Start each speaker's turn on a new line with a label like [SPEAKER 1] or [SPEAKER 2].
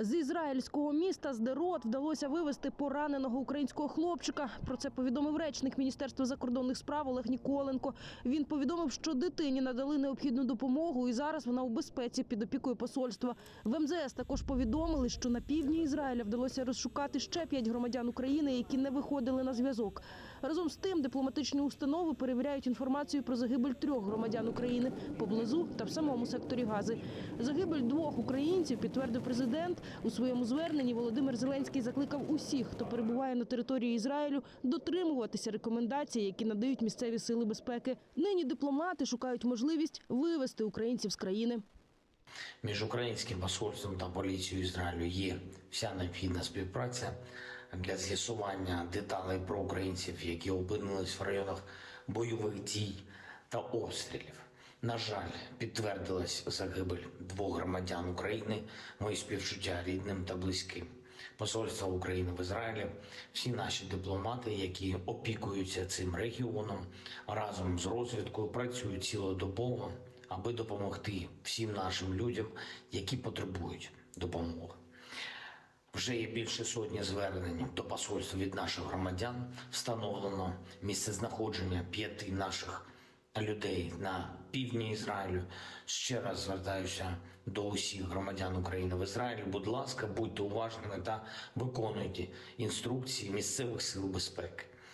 [SPEAKER 1] З ізраїльського міста Сдерот вдалося вивезти пораненого українського хлопчика. Про це повідомив речник Міністерства закордонних справ Олег Ніколенко. Він повідомив, що дитині надали необхідну допомогу, і зараз вона у безпеці під опікою посольства. В МЗС також повідомили, що на півдні Ізраїля вдалося розшукати ще п'ять громадян України, які не виходили на зв'язок. Разом з тим, дипломатичні установи перевіряють інформацію про загибель трьох громадян України поблизу та в самому секторі Гази. Загибель двох українців підтвердив президент. У своєму зверненні Володимир Зеленський закликав усіх, хто перебуває на території Ізраїлю, дотримуватися рекомендацій, які надають місцеві сили безпеки. Нині дипломати шукають можливість вивести українців з країни.
[SPEAKER 2] Між українським посольством та поліцією Ізраїлю є вся необхідна співпраця для з'ясування деталей про українців, які опинились в районах бойових дій та обстрілів. На жаль, підтвердилась загибель двох громадян України, мої співчуття рідним та близьким. Посольство України в Ізраїлі, всі наші дипломати, які опікуються цим регіоном, разом з розвідкою працюють цілодобово, аби допомогти всім нашим людям, які потребують допомоги. Вже є більше сотні звернень до посольства від наших громадян. Встановлено місце знаходження п'яти наших людей на півдні Ізраїлю. Ще раз звертаюся до усіх громадян України в Ізраїлі. Будь ласка, будьте уважними та виконуйте інструкції місцевих сил безпеки.